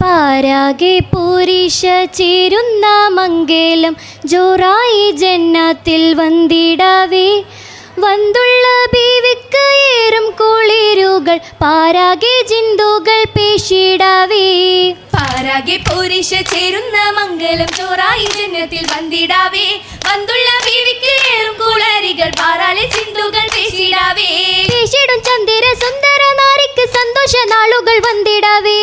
പാരാകെ പൂരിഷ ചേരുന്ന മംഗലം ജോറായി ജന്നത്തിൽ വന്നിടവേ വന്തുള്ള ബീവിക്ക് ഏറും കുളിരുകൾ പാരാകെ ജിന്തുകൾ പേശിടവേ. പാരാകെ പൂരിഷ ചേരുന്ന മംഗലം ചോറായി ജന്നത്തിൽ വന്നിടാവേ വന്തുള്ള ബീവിക്ക് ഏറും കുളരികൾ പാറാലെ ചിന്തുകൾ പേശിടാവേ. പേശിടും ചന്ദിര സുന്ദര നാരിക്ക് സന്തോഷ നാളുകൾ വന്നിടവേ.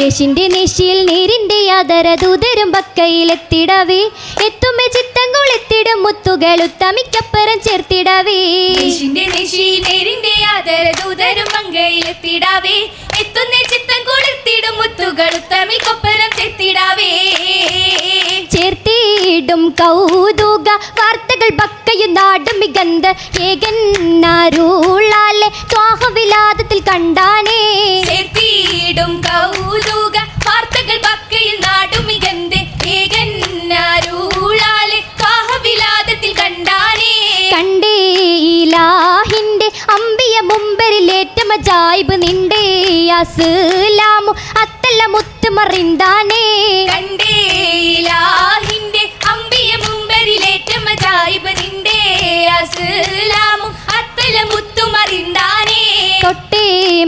യേശിന്റെ നെശിയിൽ നീരിന്റെ യാതര ദൂതരും ബക്കയിലെത്തിടവേ എത്തുമെ ചിത്തങ്ങൾ എത്തിടും മുത്തുകൾ ഉത്തമിക്കപ്പുറം ചേർത്തിടവേ. യേശുവിന്റെ നെശി നേരിന്റെ ആദര ദൂതരും മങ്കയിലെത്തിടാവേ എത്തുന്ന ചിത്തം കൊടുത്തിടും മുത്തുകൾ ഉത്തമിക്കൊപ്പരം ചെത്തിടാവേ ചേർത്തിടും കൗതുക വാർത്തകൾ ബക്കയും നാടും മികന്ത് ഏകന്നാരുളാലെ ത്വാഹവിലാദത്തിൽ കണ്ടാനേ. കൗതുക വാർത്തകൾ ഏകന്നാരൂളാലെ കണ്ടാനേ. കണ്ടേ ഇലാഹിന്റെ അമ്പിയ മുമ്പരിലേറ്റമ ജായിബ് നിണ്ടേ. അസ്ലാമു അത്തല്ല മുത്തുമറിന്താനേ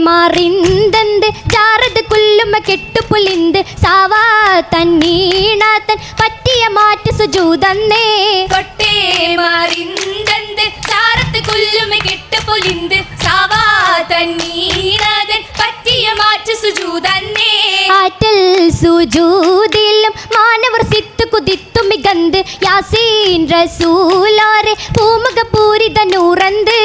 മാറിന്തെന്ത്? ചാറത് കുല്ലുമ്മ കെട്ടുപുലിന്ത് സാവാ തന്നീണാത്തൻ പറ്റിയ മാറ്റ് സുജൂതന്നേ. കൊട്ടേ മാറിന്തെന്ത്? ചാറത്ത് കൊല്ലുമ കെട്ടുപുലിന്ത് സാവാ തന്നീണാതൻ പറ്റിയ മാറ്റ് സുജൂതന്നേ. ആറ്റൽ സുജൂതിലും മാനവർ സിത്ത് കുതിത്തു മികന്ത്. യാസീൻ പൂമുഖ പൂരിത നൂറന്ത്.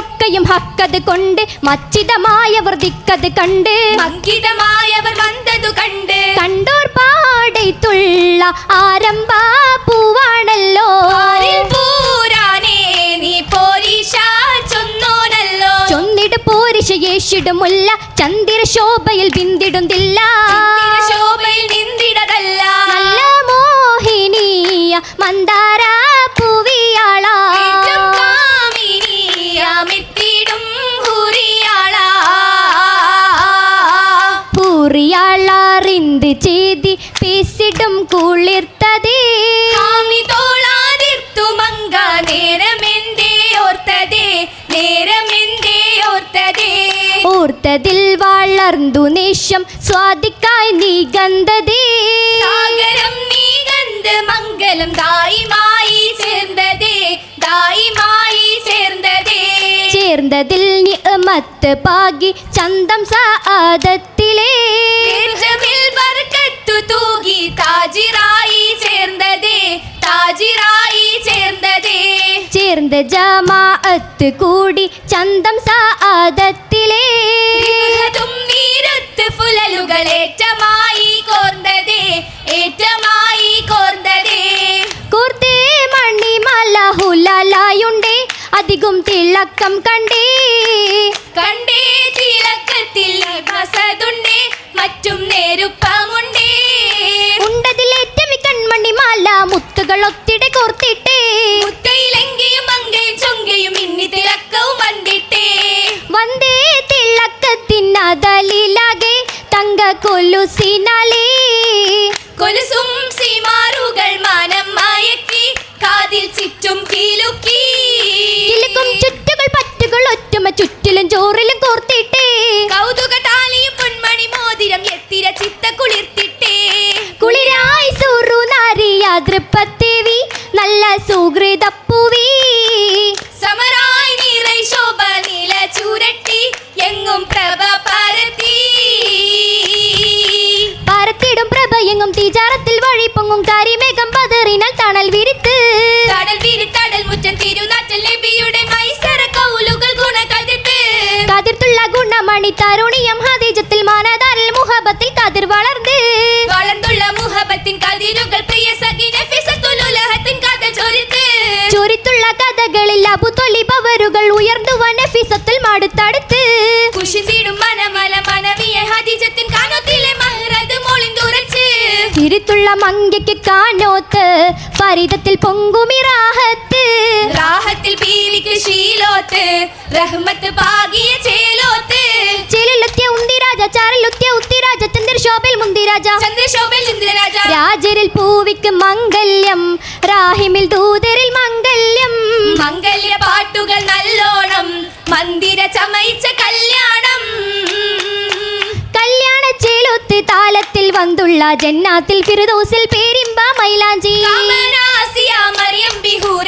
മക്കയിലൊക്കെയും ഹക്കത് കൊണ്ട് മച്ചിതമായവർ ദിക്കത് കണ്ട്. മക്കിതമായവർ വന്നതു കണ്ട്. കണ്ടോർ പാടത്തുള്ള ആരംഭ പൂവാണല്ലോ. ചൊന്നിട് പോരിശ യേശിടുമുല്ല ചന്ദ്രശോഭയിൽ ബിന്ദിടുന്നില്ല ചെയ്തി പേസിടും കുളിർത്തതേ. കാമിതോളാതിർത്തു മങ്ക നേരമെന്തേ ഓർത്തതേ? നേരമെന്തേ ഓർത്തതേ? ഓർത്തതിൽ വളർന്നു നേഷം സ്വാദിക്കായി നീ ഗന്ധതേ സാഗരം നീ ഗന്ധ മംഗലം ദായിമായി ചേർന്നതേ ദായിമായി ചേർന്നതേ. ചേർന്നതിൽ നിഅമത്ത് പാകി ചന്തം സാദത്തിലേ. ബർക്കത്തു തൂകി താജിറായി ചേർന്നതേ താജിറായി ചേർന്നതേ. ചേർந்த ജമാഅത്ത് കൂടി ചന്തം സാദത്തിലേ. നീരത്ത് ഫുലലുകൾ ഏറ്റമായി കോർന്നതേ ഏറ്റമായി കോർന്നതേ. കൂർത്തേ മണിമല ഹുലാലായുണ്ടേ അധികം തിളക്കം കണ്ടേ. മുത്തുകൾ ഒത്തിടെ കോർത്തിട്ടേ. മുത്തയിലെങ്കിയും മങ്കയും ചൊങ്കയും ഇന്നി തിളക്കവും വന്നിട്ടേ വന്ദേ തിളക്കത്തിനതലിലാകെ തങ്ക കൊലുസിനാലേ. കൊലുസും സീമാറുകൾ മാനം മയക്കി കാതിൽ ചുറ്റും അതൃപ്പത്തേവി നല്ല സുഹൃത കഥകളിൽ അബുതൊലിപവരുകൾ ഉയർന്നു വനഫിസത്തിൽ മടുത്തടുത്ത്. കുഷിന്തിടും മനമല മനവിയ ഹദിജത്തിൻ കാനത്തിലെ മഹ്റത് മൊളിന്തുറച്ച് തിരുത്തുള്ള മങ്കയ്ക്ക് കാനോത്ത് ഫരിതത്തിൽ പൊങ്കുമിറാഹത്ത് റാഹത്തിൽ പീലിക്ക് ശീലോത്ത് റഹ്മത്ത് പാകിയ ചേലോത്ത്. ചെലിലുത്തിയ ഉന്തിരാജ ചാരലുത്തിയ ചന്ദ്രശോഭയിൽ മുന്തിരാജ ചന്ദ്രശോഭയിൽ രാജരിൽ പൂവിക്ക് മംഗല്യം റാഹിമിൽ ദൂതരിൽ മംഗല്യം. മംഗല്യ പാട്ടുകൾ നല്ലോണം മന്ദിര ചമയിച്ച കല്യാണം. കല്യാണ ചേലൊത്ത് താലത്തിൽ വന്തുള്ള ജന്നാത്തിൽ ഫിറുദോസിൽ പേരിമ്പ മൈലാഞ്ചി.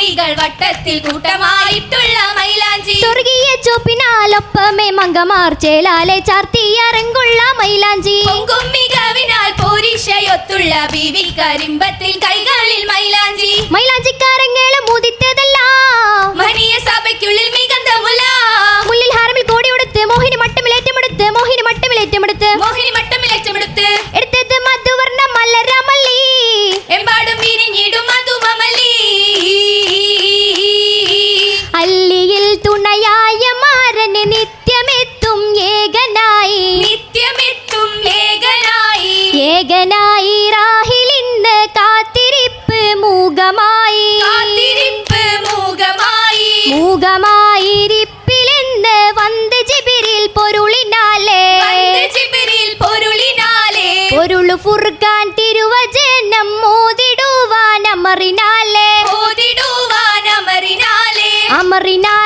ബിഹൂറികൾ വട്ടത്തിൽ കൂട്ടമായിട്ടുള്ള മൈലാഞ്ചി. സ്വർഗീയ ചോപ്പിനാലൊപ്പമേ മങ്കമാർ ചേലാലെ ചാർത്തിയറങ്കുള്ള മൈലാഞ്ചി. കുമ്മികവിനാൽ മികവിനാൽ പോരിഷയൊത്തുള്ള ബീവി കരിമ്പത്തിൽ കൈകളിൽ മൈലാഞ്ചി. മൈലാഞ്ചിക്കാരങ്ങേളം മുതിത്തതല്ല മനിയ സഭയ്ക്കുള്ളിൽ മികന്തമുല ഏകനായി റാഹിലിന്ന് കാത്തിരിപ്പ് മൂകമായി. കാത്തിരിപ്പ് മൂകമായി. മൂകമായിരിപ്പിലെന്ന് വന്ത് ജിബിരിൽ പൊരുളിനാലേ. ജിബിരിൽ പൊരുളിനാലേ. പൊരുളു ഫുർഖാൻ തിരുവചനം മോതിടുവാൻ അമറിനാലേ. മോതിടുവാൻ അമറിനാലേ. അമറിനാലേ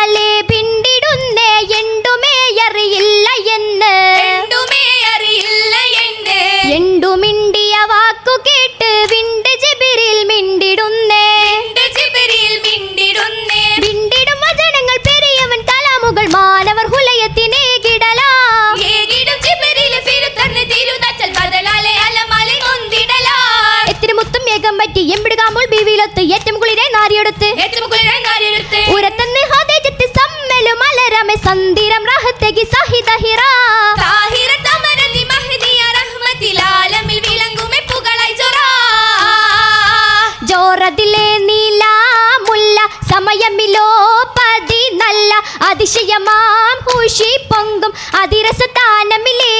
അതിശയമാം ഖുഷി പൊങ്കും അതിരസ താനമിലേ.